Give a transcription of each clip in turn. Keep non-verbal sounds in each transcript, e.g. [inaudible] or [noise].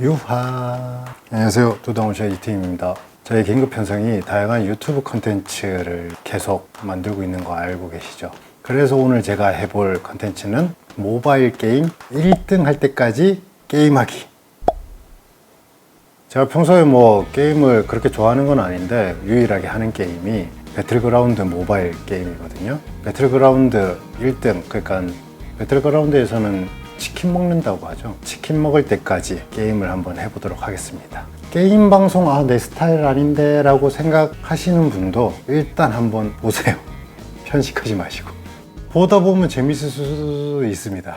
유하. 안녕하세요. 두동우의 이태임입니다. 저희 긴급 편성이 다양한 유튜브 컨텐츠를 계속 만들고 있는 거 알고 계시죠? 그래서 오늘 제가 해볼 컨텐츠는 모바일 게임 1등 할 때까지 게임하기. 제가 평소에 뭐 게임을 그렇게 좋아하는 건 아닌데 유일하게 하는 게임이 배틀그라운드 모바일 게임이거든요. 배틀그라운드 1등 그러니까 배틀그라운드에서는 치킨 먹는다고 하죠. 치킨 먹을 때까지 게임을 한번 해보도록 하겠습니다. 게임 방송 아 내 스타일 아닌데 라고 생각하시는 분도 일단 한번 보세요. [laughs] 편식하지 마시고 보다 보면 재밌을 수도 있습니다.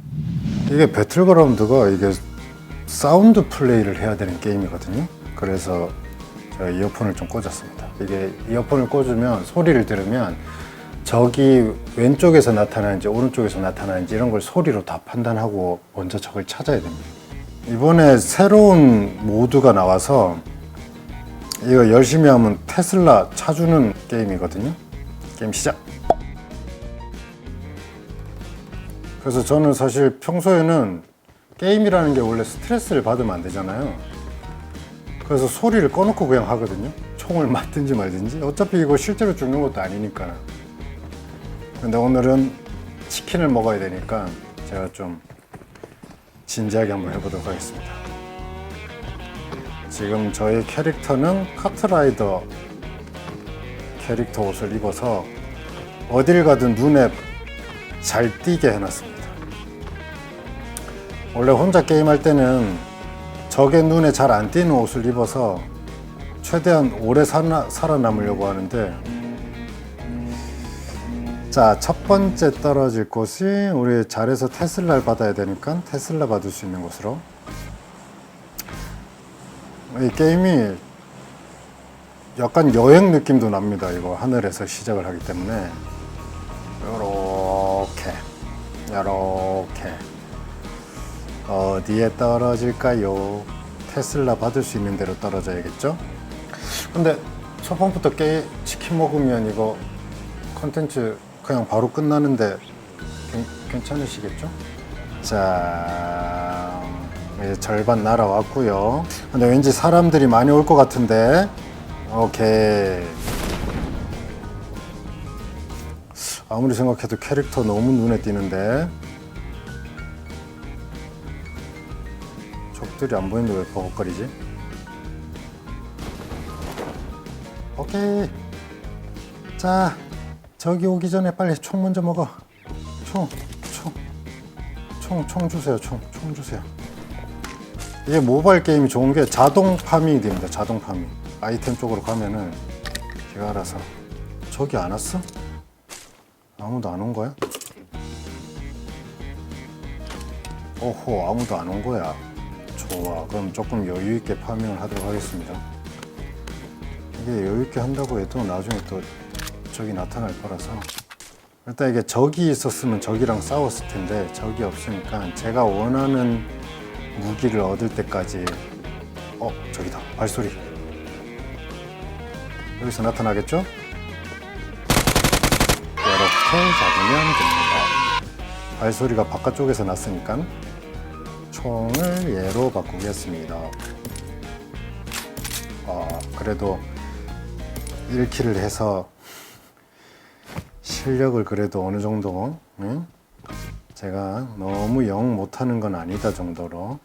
[laughs] 이게 배틀그라운드가 이게 사운드 플레이를 해야 되는 게임이거든요. 그래서 이어폰을 좀 꽂았습니다. 이게 이어폰을 꽂으면 소리를 들으면 저기 왼쪽에서 나타나는지 오른쪽에서 나타나는지 이런 걸 소리로 다 판단하고 먼저 적을 찾아야 됩니다. 이번에 새로운 모드가 나와서 이거 열심히 하면 테슬라 차주는 게임이거든요. 게임 시작. 그래서 저는 사실 평소에는 게임이라는 게 원래 스트레스를 받으면 안 되잖아요. 그래서 소리를 꺼놓고 그냥 하거든요. 총을 맞든지 말든지. 어차피 이거 실제로 죽는 것도 아니니까. 근데 오늘은 치킨을 먹어야 되니까 제가 좀 진지하게 한번 해보도록 하겠습니다. 지금 저희 캐릭터는 카트라이더 캐릭터 옷을 입어서 어딜 가든 눈에 잘 띄게 해놨습니다. 원래 혼자 게임할 때는 적의 눈에 잘 안 띄는 옷을 입어서 최대한 오래 살아, 살아남으려고 하는데 자, 첫 번째 떨어질 곳이 우리 잘해서 테슬라를 받아야 되니까 테슬라 받을 수 있는 곳으로 이 게임이 약간 여행 느낌도 납니다. 이거 하늘에서 시작을 하기 때문에 요렇게 요렇게 어디에 떨어질까요? 테슬라 받을 수 있는 대로 떨어져야겠죠? 근데 첫 번부터 깨 치킨 먹으면 이거 컨텐츠 그냥 바로 끝나는데 괜, 괜찮으시겠죠? 자, 이제 절반 날아왔고요. 근데 왠지 사람들이 많이 올 것 같은데, 오케이. 아무리 생각해도 캐릭터 너무 눈에 띄는데. 적들이 안 보이는데 왜 버벅거리지? 오케이. 자, 저기 오기 전에 빨리 총 먼저 먹어. 총, 총, 총, 총 주세요. 총, 총 주세요. 이게 모바일 게임이 좋은 게 자동 파밍이 됩니다. 자동 파밍. 아이템 쪽으로 가면은 제가 알아서. 저기 안 왔어? 아무도 안 온 거야? 오호, 아무도 안 온 거야. 좋아. 그럼 조금 여유 있게 파밍을 하도록 하겠습니다. 이게 여유 있게 한다고 해도 나중에 또 적이 나타날 거라서 일단 이게 적이 있었으면 적이랑 싸웠을 텐데 적이 없으니까 제가 원하는 무기를 얻을 때까지 어 저기다 발소리 여기서 나타나겠죠? 이렇게 잡으면 됩니다. 발소리가 바깥쪽에서 났으니까 총을 얘로 바꾸겠습니다. 어, 그래도 1킬을 해서 실력을 그래도 어느 정도 응? 제가 너무 영 못하는 건 아니다 정도로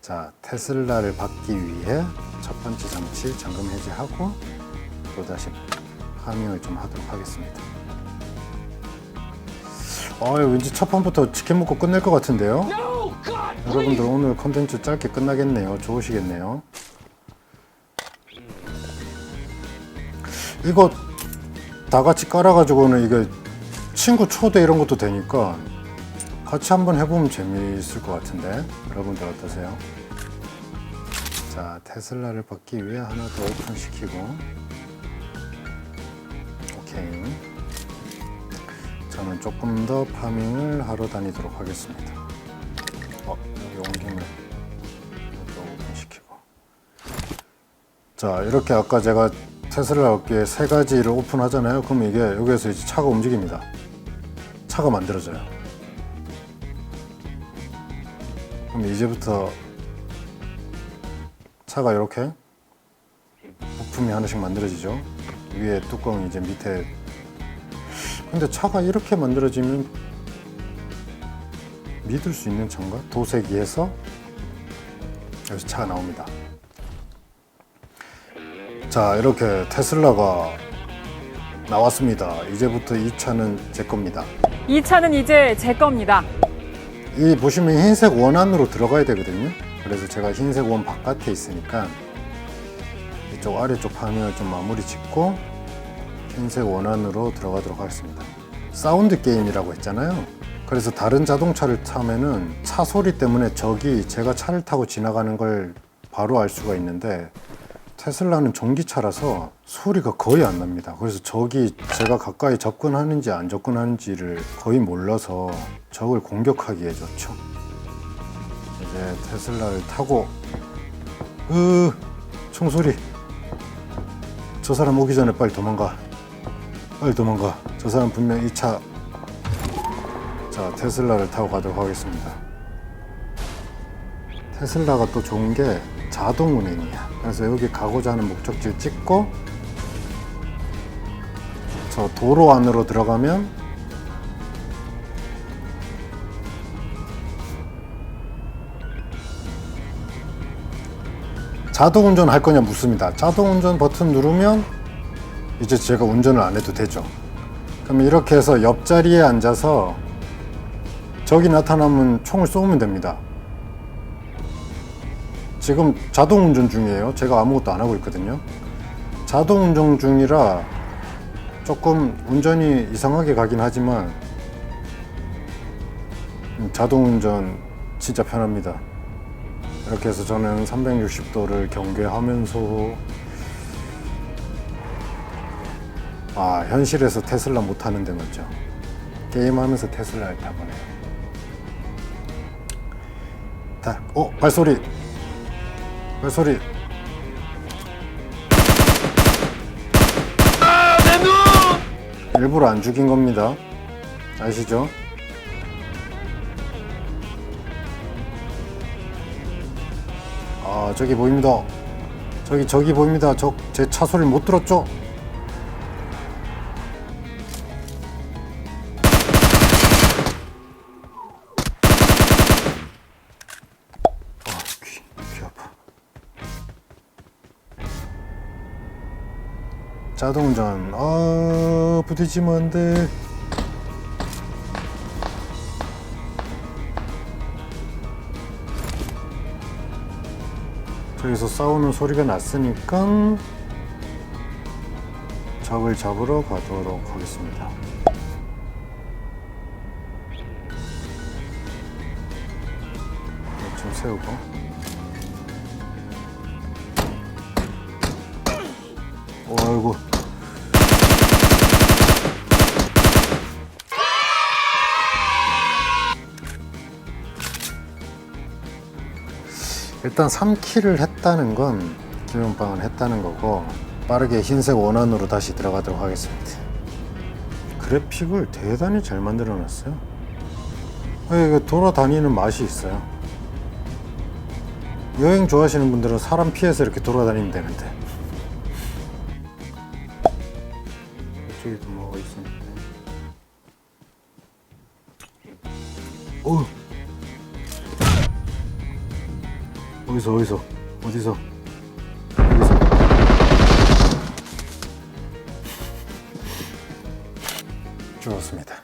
자 테슬라를 받기 위해 첫 번째 장치 잠금 해제하고 또 다시 파밍을 좀 하도록 하겠습니다. 어 왠지 첫 판부터 치킨 먹고 끝낼 것 같은데요? 여러분들 오늘 컨텐츠 짧게 끝나겠네요. 좋으시겠네요. 이거 다 같이 깔아가지고는 이게 친구 초대 이런 것도 되니까 같이 한번 해보면 재미있을 것 같은데? 여러분들 어떠세요? 자 테슬라를 받기 위해 하나 더 오픈시키고. 오케이. 저는 조금 더 파밍을 하러 다니도록 하겠습니다. 어 여기 온 김에 이것도 오픈시키고. 자 이렇게 아까 제가 테슬라 업계에 세 가지를 오픈하잖아요. 그럼 이게 여기에서 이제 차가 움직입니다. 차가 만들어져요. 그럼 이제부터 차가 이렇게 부품이 하나씩 만들어지죠. 위에 뚜껑 이제 밑에. 근데 차가 이렇게 만들어지면 믿을 수 있는 차인가? 도색이 해서 여기서 차가 나옵니다. 자, 이렇게 테슬라가 나왔습니다. 이제부터 이 차는 제 겁니다. 이 차는 이제 제 겁니다. 이 보시면 흰색 원 안으로 들어가야 되거든요. 그래서 제가 흰색 원 바깥에 있으니까 이쪽 아래쪽 파밍을 좀 마무리 짓고 흰색 원 안으로 들어가도록 하겠습니다. 사운드 게임이라고 했잖아요. 그래서 다른 자동차를 타면은 차 소리 때문에 적이 제가 차를 타고 지나가는 걸 바로 알 수가 있는데 테슬라는 전기차라서 소리가 거의 안 납니다. 그래서 적이 제가 가까이 접근하는지 안 접근하는지를 거의 몰라서 적을 공격하기에 좋죠. 이제 테슬라를 타고 으 총소리 저 사람 오기 전에 빨리 도망가 빨리 도망가 저 사람 분명 이차 자 테슬라를 타고 가도록 하겠습니다. 테슬라가 또 좋은 게 자동 운행이야. 그래서 여기 가고자 하는 목적지를 찍고 저 도로 안으로 들어가면 자동 운전 할 거냐 묻습니다. 자동 운전 버튼 누르면 이제 제가 운전을 안 해도 되죠. 그럼 이렇게 해서 옆자리에 앉아서 적이 나타나면 총을 쏘면 됩니다. 지금 자동 운전 중이에요. 제가 아무것도 안 하고 있거든요. 자동 운전 중이라 조금 운전이 이상하게 가긴 하지만 음, 자동 운전 진짜 편합니다. 이렇게 해서 저는 360도를 경계하면서 아 현실에서 테슬라 못 타는데 맞죠? 게임하면서 테슬라를 타보네요. 다, 어 발소리, 발소리. 일부러 안 죽인 겁니다. 아시죠? 아 저기 보입니다. 저기 저기 보입니다. 저 제 차 소리 못 들었죠? 자동운전, 아, 부딪히면 안 돼. 저기서 싸우는 소리가 났으니까 적을 잡으러 가도록 하겠습니다. 네, 좀 세우고. 어이구. 일단 3킬을 했다는 건 기름빵을 했다는 거고 빠르게 흰색 원안으로 다시 들어가도록 하겠습니다. 그래픽을 대단히 잘 만들어 놨어요. 이게 돌아다니는 맛이 있어요. 여행 좋아하시는 분들은 사람 피해서 이렇게 돌아다니면 되는데. 어디서 어디서? 어디서? 어디서? 죽었습니다.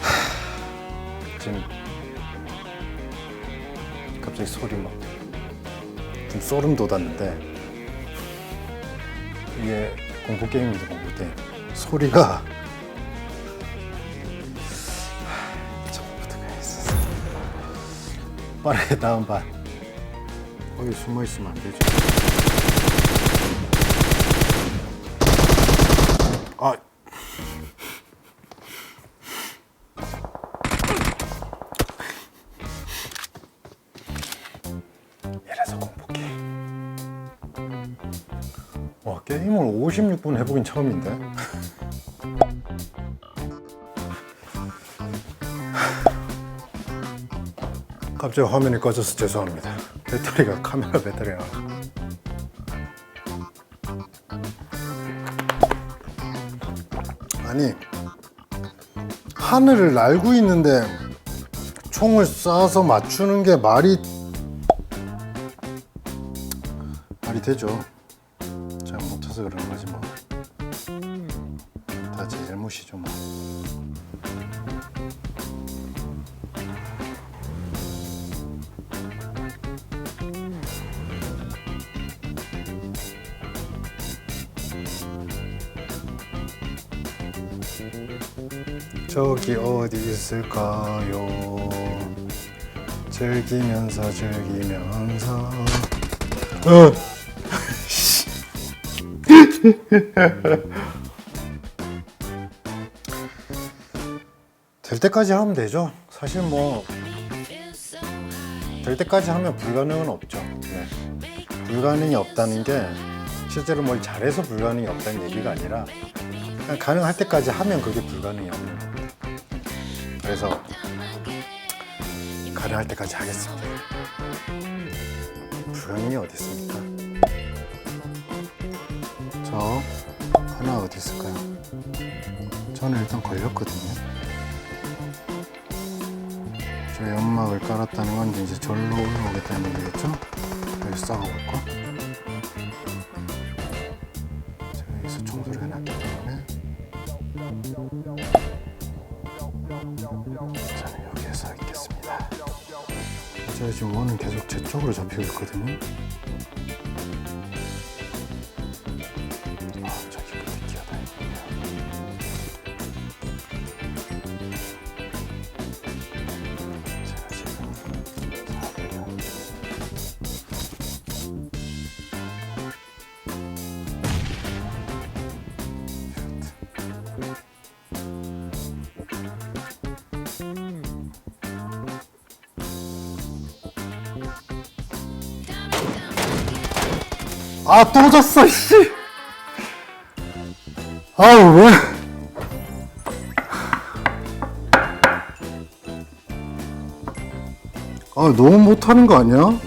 하, 지금 갑자기 소리 막 좀 소름 돋았는데 이게 공포 게임입니다 공포 게임 소리가 빠르게 다음 반 거기 숨어 있으면 안 되죠 아. 이래서 게임 와 게임을 56분 해보긴 처음인데 [laughs] 갑자기 화면이 꺼져서 죄송합니다. 배터리가 카메라 배터리가. 아니 하늘을 날고 있는데 총을 쏴서 맞추는 게 말이 말이 되죠. 잘 못해서 그런 거지 뭐. 다 제 잘못이죠 뭐. 저기 어디 있을까요? 즐기면서 즐기면서 어. [laughs] 될 때까지 하면 되죠. 사실 뭐 될 때까지 하면 불가능은 없죠. 네. 불가능이 없다는 게 실제로 뭘 잘해서 불가능이 없다는 얘기가 아니라 가능할 때까지 하면 그게 겁니다. 그래서 가능할 때까지 하겠습니다. 불가능이 어디 있습니까? 저 하나 어디 있을까요? 저는 일단 걸렸거든요. 저 연막을 깔았다는 건 이제 절로 올라오겠다는 얘기겠죠? 여기 싸워볼까? 계속 제 쪽으로 잡히고 있거든요. 아, 또 졌어, 씨! 아우, 왜? 아, 너무 못하는 거 아니야?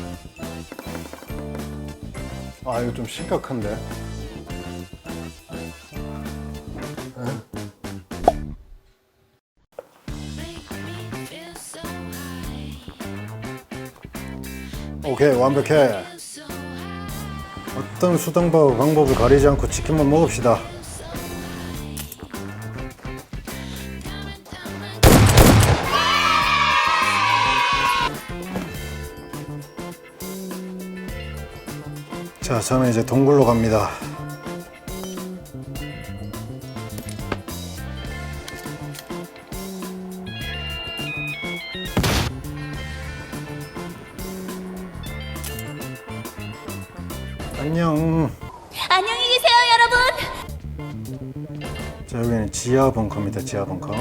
아, 이거 좀 심각한데? 오케이, 완벽해. 어떤 수단과 방법을 가리지 않고 치킨만 먹읍시다. 자, 저는 이제 동굴로 갑니다. 지하 벙커입니다. 지하 벙커.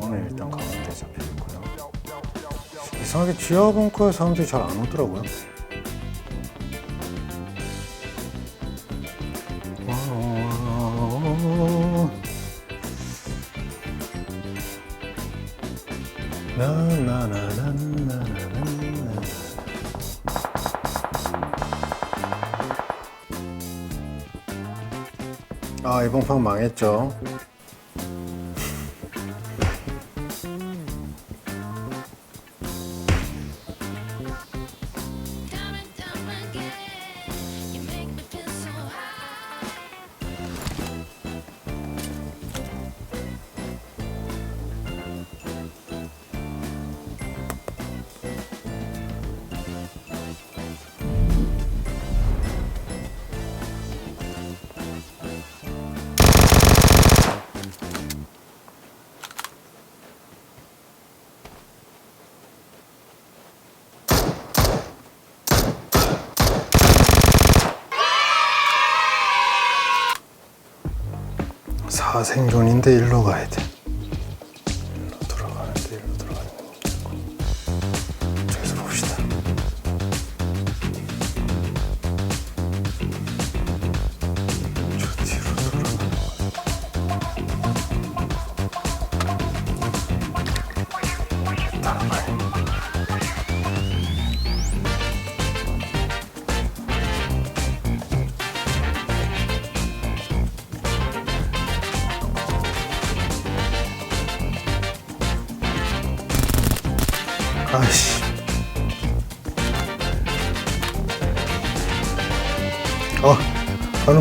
오늘 일단 가운데 잡혀있고요. 이상하게 지하 벙커에 사람들이 잘 안 오더라고요. 나나나나나나 아 이번 판 망했죠 사생존인데 일로 가야 돼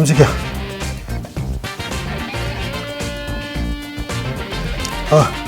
움직여. 아.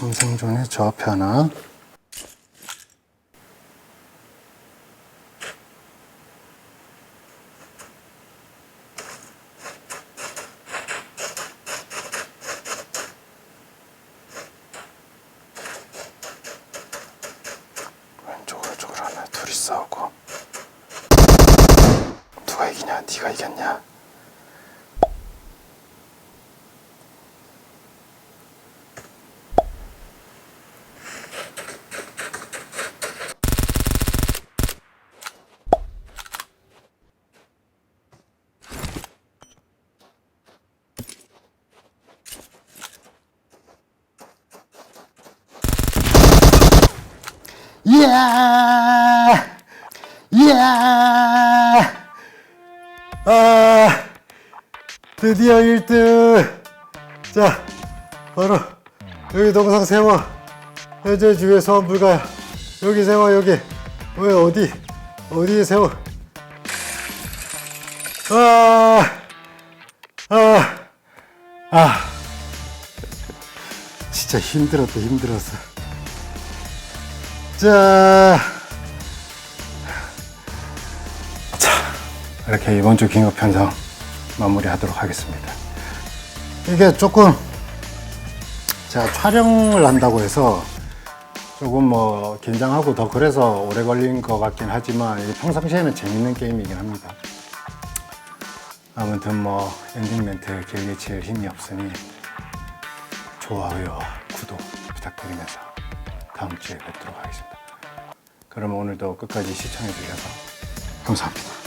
성생존의 저 앞에 하나. 왼쪽 오른쪽으로 둘이 싸우고. 누가 이기냐? 네가 이겼냐 드디어 1등! 자, 바로 여기 동상 세워. 현재 주의 소환 불가야. 여기 세워, 여기. 왜, 어디? 어디에 세워? 아, 아, 아. 진짜 힘들었다, 힘들었어. 자, 자, 이렇게 이번 주 긴급 편성 마무리하도록 하겠습니다. 이게 조금 제가 촬영을 한다고 해서 조금 뭐 긴장하고 더 그래서 오래 걸린 것 같긴 하지만 평상시에는 재밌는 게임이긴 합니다. 아무튼 뭐 엔딩 멘트 길게 칠 힘이 없으니 좋아요와 구독 부탁드리면서 다음 주에 뵙도록 하겠습니다. 그럼 오늘도 끝까지 시청해 주셔서 감사합니다.